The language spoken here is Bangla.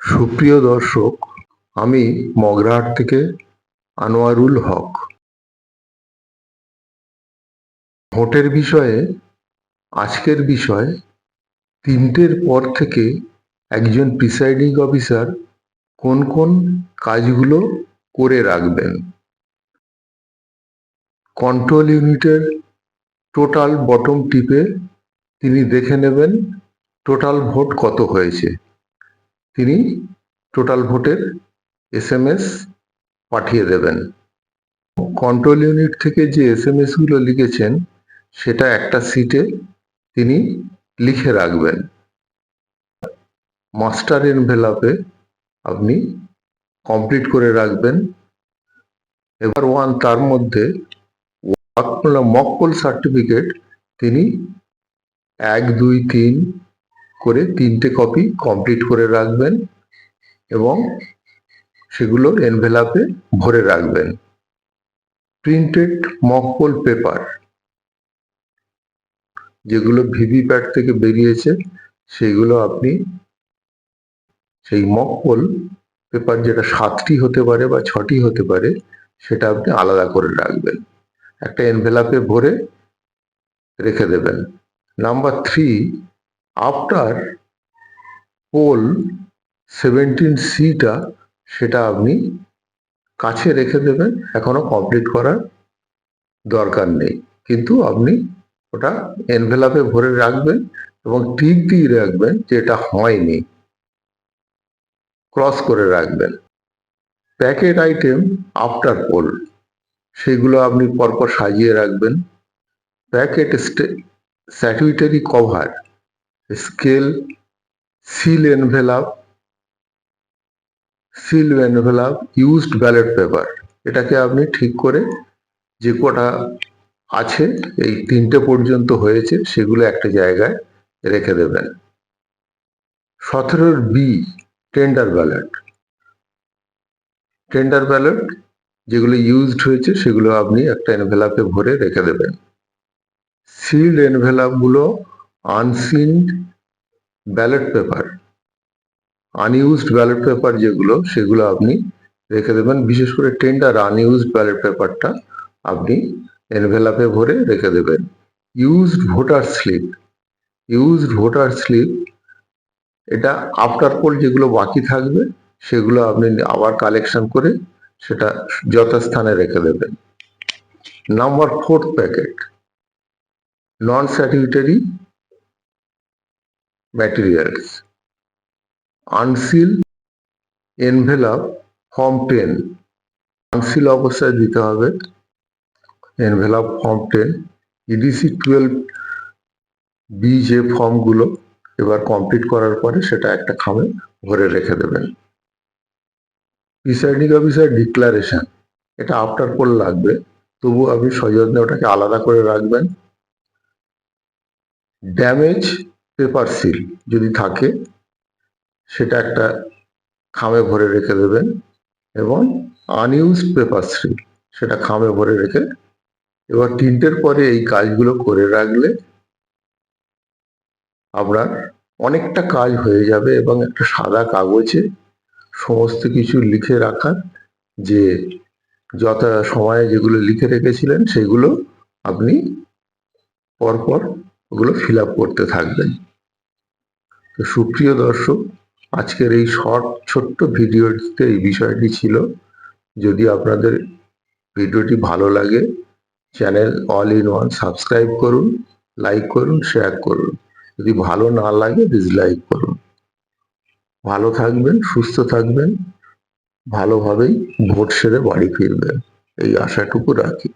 সুপ্রিয় দর্শক, আমি মগরাহাট থেকে আনোয়ারুল হক। ভোটের বিষয়ে, আজকের বিষয় তিনটের পর থেকে একজন প্রিসাইডিং অফিসার কোন কোন কাজগুলো করে রাখবেন। কন্ট্রোল ইউনিটের টোটাল বটম টিপে তিনি দেখে নেবেন টোটাল ভোট কত হয়েছে। তিনি টোটাল ভোটের এস এম এস পাঠিয়ে দেবেন। কন্ট্রোল ইউনিট থেকে যে এস এম এসগুলো লিখেছেন, সেটা একটা সিটে তিনি লিখে রাখবেন। মাস্টার এনভেলাপে আপনি কমপ্লিট করে রাখবেন। এবার ওয়ান তার মধ্যে মকপল সার্টিফিকেট তিনি এক, দুই, তিন করে তিনটে কপি কমপ্লিট করে রাখবেন এবং সেগুলো এনভেলাপে ভরে রাখবেন। প্রিন্টেড মকপল পেপার যেগুলো ভিভিপ্যাট থেকে বেরিয়েছে, সেগুলো আপনি সেই মকপল পেপার যেটা সাতটি হতে পারে বা ছটি হতে পারে, সেটা আপনি আলাদা করে রাখবেন। একটা এনভেলাপে ভরে রেখে দেবেন। Number three after poll seventeen সিটা সেটা আপনি কাছে রেখে দেবেন। এখনও কমপ্লিট করার দরকার নেই। কিন্তু আপনি ওটা এনভেলাপে ভরে রাখবেন এবং টিক দিয়ে রাখবেন যে এটা হয়নি। ক্রস করে রাখবেন। প্যাকেট আইটেম আফটার পোল সেগুলো আপনি পরপর সাজিয়ে রাখবেন। Packet stay statutory cover scale seal envelope seal envelope, used ballot paper. এটাকে আপনি ঠিক করে যে কটা আছে, এই তিনটে পর্যন্ত হয়েছে, সেগুলো একটা জায়গায় রেখে দেবেন। সতেরোর B, tender ballot. Tender ballot, যেগুলো ইউজড হয়েছে, সেগুলো আপনি একটা এনভেলাপে ভরে রেখে দেবেন। Sealed এনভেলাপগুলো unsealed ballot paper unused ballot paper যেগুলো, সেগুলো আপনি রেখে দেবেন। বিশেষ করে টেন্ডার আনইউজড ব্যালট পেপারটা আপনি এনভেলাপে ভরে রেখে দেবেন। Used voter slip used voter slip এটা আফটার পোল যেগুলো বাকি থাকবে, সেগুলো আপনি আবার কালেকশন করে সেটা যথাস্থানে রেখে দেবেন। Number fourth packet non statutory materials unseal envelope form ten unseal অবস্থায় দিতে হবে। Envelope form ten EDC twelve B যে ফর্মগুলো এবার কমপ্লিট করার পরে সেটা একটা খামে ভরে রেখে দেবেন। প্রিসাইডিং অফিসার ডিক্লারেশন এটা আফটার পোল লাগবে। তবু আপনি সযত্নে ওটাকে আলাদা করে রাখবেন। ড্যামেজ পেপার সিল যদি থাকে, সেটা একটা খামে ভরে রেখে দেবেন এবং আনইউজ পেপার সিল সেটা খামে ভরে রেখে এবার তিনটের পরে এই কাজগুলো করে রাখলে আপনার অনেকটা কাজ হয়ে যাবে এবং একটা সাদা কাগজে সমস্ত কিছু লিখে রাখার যে যথা সময়ে যেগুলো লিখে রেখেছিলেন, সেগুলো আপনি পরপর ওগুলো ফিল করতে থাকবেন। তো সুপ্রিয় দর্শক, আজকের এই শর্ট, ছোট্ট ভিডিওটিতে এই বিষয়টি ছিল। যদি আপনাদের ভিডিওটি ভালো লাগে, channel all in one subscribe করুন, লাইক করুন, শেয়ার করুন। যদি ভালো না লাগে, ডিসলাইক করুন। ভালো থাকবেন, সুস্থ থাকবেন, ভালোভাবেই ভোট সেরে বাড়ি ফিরবেন। এই আশাটুকু রাখি।